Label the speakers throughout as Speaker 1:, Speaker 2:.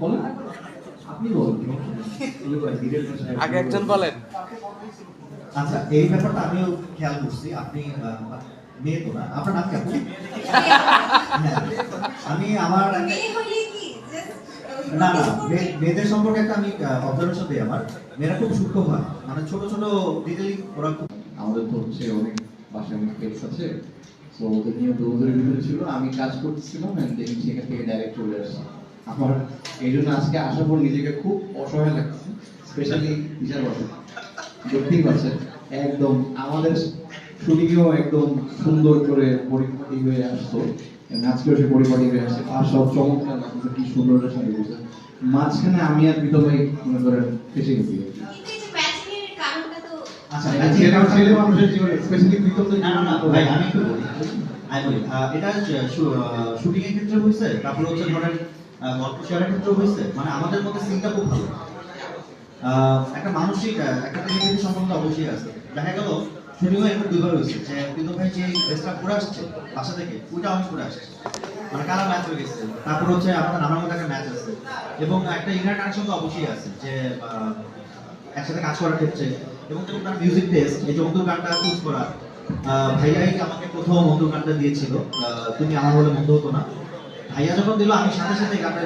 Speaker 1: বলেন। আপনি বলুন।
Speaker 2: আগে একজন বলেন।
Speaker 3: আচ্ছা এই ব্যাপারটা আমিও খেয়াল করছি। আপনি মেয়ে তো না। আপনার নাম কেমন হ্যাঁ। আমি আমার না না মেয়েদের সম্পর্কে একটা আমি অবজারভেশন দিই আমার। মেয়েরা খুব সূক্ষ্ম হয়। মানে ছোট ছোট ডিটেলিং ওরা খুব
Speaker 1: আমাদের তো হচ্ছে অনেক বাসায় অনেক কেস আছে। তো নিয়ে ভিতরে ছিল আমি কাজ সেখান থেকে ডাইরেক্ট চলে আসছি। আমার এই জন্য আজকে আসার পর নিজেকে খুব অসহায় লাগছে স্পেশালি টিচার বসে পাচ্ছেন একদম আমাদের শুটিংয়েও একদম সুন্দর করে পরিপাটি হয়ে আসতো। আজকেও সে পরিপাটি হয়ে আসছে। আর সব চমৎকার লাগছে, কি সুন্দর একটা শাড়ি মাঝখানে আমি আর প্রীতম ভাই মনে করেন ফেসে গেছি।
Speaker 3: এটা শুটিং এর ক্ষেত্রে হয়েছে তারপর হচ্ছে ধরেন গল্প শেয়ারের ক্ষেত্রে হয়েছে মানে আমাদের মধ্যে সিনটা খুব ভালো। একটা মানসিক একটা টেলিভিশন সম্বন্ধ অবশ্যই আছে। দেখা গেল শুটিংও এরকম দুইবার হয়েছে যে কিন্তু ভাই যে ড্রেসটা পরে আসছে বাসা থেকে ওইটা আমি পরে আসছে। মানে কালা ম্যাচ হয়ে গেছে? তারপর হচ্ছে আমাদের আমার মধ্যে একটা ম্যাচ আছে। এবং একটা ইনার কানেকশন তো অবশ্যই আছে যে একসাথে কাজ করার ক্ষেত্রে। এবং যখন তার মিউজিক টেস্ট এই যে অন্তর গানটা চুজ করা ভাইয়াই আমাকে প্রথম অন্তর গানটা দিয়েছিল। তুমি আমার বলে মন্দ হতো না। ভাইয়া যখন দিল আমি সাথে সাথে গানটা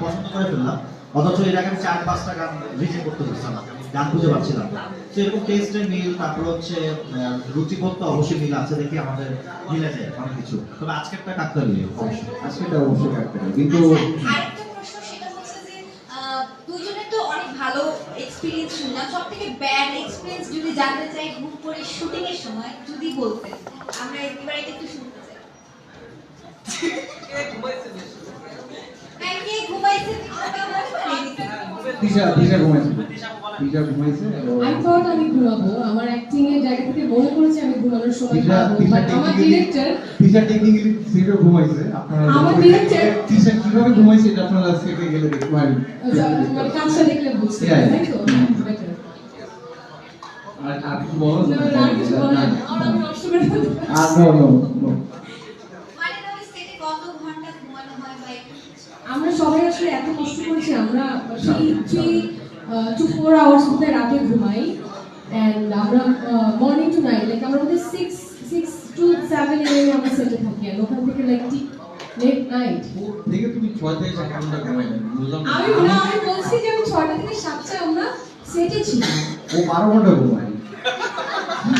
Speaker 3: পছন্দ করে ফেললাম। অথচ এর আগে আমি চার পাঁচটা গান রিজেক্ট করতে পারছিলাম না। গান খুঁজে পাচ্ছিলাম তো এরকম টেস্টের মিল তারপর হচ্ছে আহ, রুচিবোধ তো অবশ্যই মিল আছে দেখি আমাদের মিলে যায় অনেক কিছু। তবে আজকেরটা কাটতে মিলে অবশ্যই।
Speaker 1: আজকে এটা অবশ্যই কাটতে হবে কিন্তু
Speaker 4: আচ্ছা, আরেকটা প্রশ্ন সেটা হচ্ছে যে আহ, দুইজনের তো অনেক ভালো এক্সপিরিয়েন্স শুনলাম সব থেকে ব্যাড এক্সপিরিয়েন্স যদি জানতে চাই গ্রুপ করে শুটিং এর সময় যদি বলতেন আমরা এবার এটা একটু শুনতে চাই। হ্যাঁ, কে ঘুমাইছে? বলতে?
Speaker 1: তিশা তিশা ঘুমাইছে। তিশা ঘুমাইছে
Speaker 5: thought আমি ঘুমাবো। আমার অ্যাক্টিং এর জায়গা থেকে মনে করেছে আমি ঘুমানোর সময়
Speaker 1: তিশা
Speaker 5: পাবো বাট আমার ডিরেক্টর
Speaker 1: তিশা টেকনিক্যালি সেটও ঘুমাইছে। আপনারা
Speaker 5: আমার director-
Speaker 1: তিশা কীভাবে ঘুমাইছে এটা আপনারা সেটে গেলে দেখতে পারেন
Speaker 5: মানে কাজটা দেখলে বুঝতে
Speaker 1: yeah.
Speaker 5: তাই তো।
Speaker 1: আর আর কিছু বলো
Speaker 5: না, না, আর কিছু বলার নেই। আর আমি নষ্ট করে
Speaker 1: আর নো নো
Speaker 5: আমরা সবাই আসলে এত কষ্ট করেছি আমরা থ্রি টু ফোর আওয়ার্স মধ্যে রাতে ঘুমাই অ্যান্ড আমরা মর্নিং টু নাইট লাইক আমরা মধ্যে six six to seven AM আমরা সেটে থাকি আর ওখান থেকে লাইক ঠিক লেট নাইট
Speaker 1: থেকে তুমি ছয় থেকে সাত ঘণ্টা ঘুমাইলেন
Speaker 5: আমি না আমি বলছি যে আমি ছয়টা থেকে সাতটায় আমরা সেটে ছিলাম
Speaker 1: ও বারো ঘণ্টা ঘুমায় কি বলছে ঘুমায় তারপর আসছে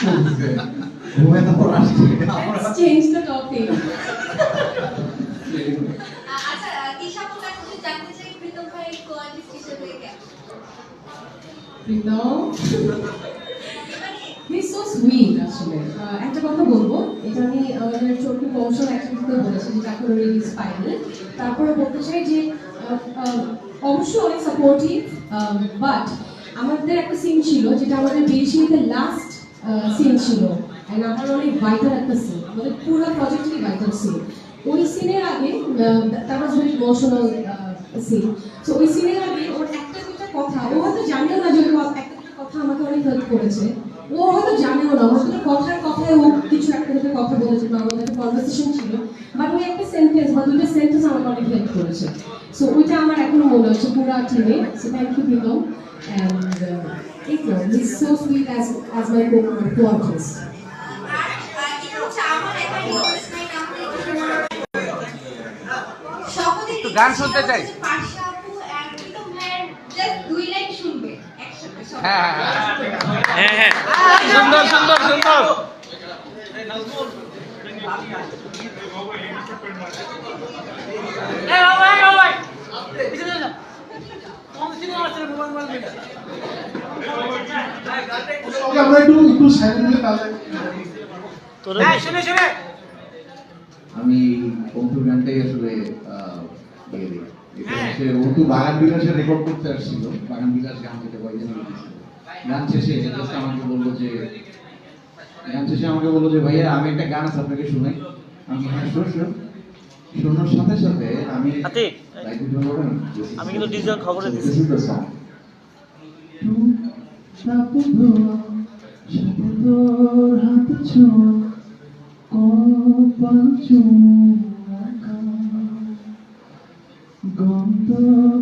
Speaker 5: Let's change the topic.
Speaker 4: আচ্ছা প্রীতম মানে
Speaker 5: He's so sweet আসলে আহ, একটা কথা বলব। এটা আমি আমাদের চোখে কৌশল অ্যাক্টিভিটিতে বলেছি এখনও রিলিজ পাইনি তারপরে বলতে চাই যে অবশ্যই অনেক সাপোর্টিভ বাট আমাদের একটা সিন ছিল যেটা আমাদের বেশিতে লাস্ট সিন ছিল। অ্যান্ড আমার অনেক ভাইটাল একটা সিন আমাদের পুরো প্রজেক্টেরই ভাইটাল সিন ওই সিনের আগে that was very emotional scene so ওই সিনের আগে ওর একটা দুটা কথা, ও হয়তো জানেও না যে একটা দুটা কথা আমাকে অনেক হেল্প করেছে। ও হয়তো জানেও না, হয়তো কথার কথায় ও কিছু একটা দুটো কথা বলেছে বা আমাদের একটা কনভারসেশন ছিল। বাট ওই একটা সেন্টেন্স বা দুটো সেন্টেন্স আমাকে অনেক হেল্প করেছে। সো ওইটা আমার এখনও মনে হচ্ছে পুরো টিমে so thank you Pritam and
Speaker 4: হচ্ছে আমার একটা রিকোয়েস্ট নাই আমাদের সকলের
Speaker 2: একটু গান শুনতে চাই।
Speaker 4: সবাই।
Speaker 2: হ্যাঁ হ্যাঁ হ্যাঁ হ্যাঁ। সুন্দর সুন্দর সুন্দর।
Speaker 6: আমরা একটু একটু সাইলেন্টলি তাহলে?
Speaker 1: আমি অন্তু গানটাই আসলে আহ, ইয়ে দিই। অন্তু বাগান বিলাসে রেকর্ড করতে আসছিল। বাগান বিলাস গান কয়েকদিন গান শেষে আমাকে বলল যে গান শেষে আমাকে বলল যে ভাইয়া আমি একটা গান আছে আপনাকে শোনাই। আমি হ্যাঁ শোন শোন। শোনার সাথে সাথে আমি
Speaker 7: আমি কিন্তু ডিজিটাল খবরে দিছি।
Speaker 1: This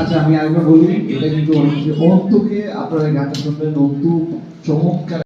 Speaker 1: আচ্ছা আমি আরেকবার বলি এটা কিন্তু অন্তকে আপনারা গানটা শুনবেন অন্তু চমৎকার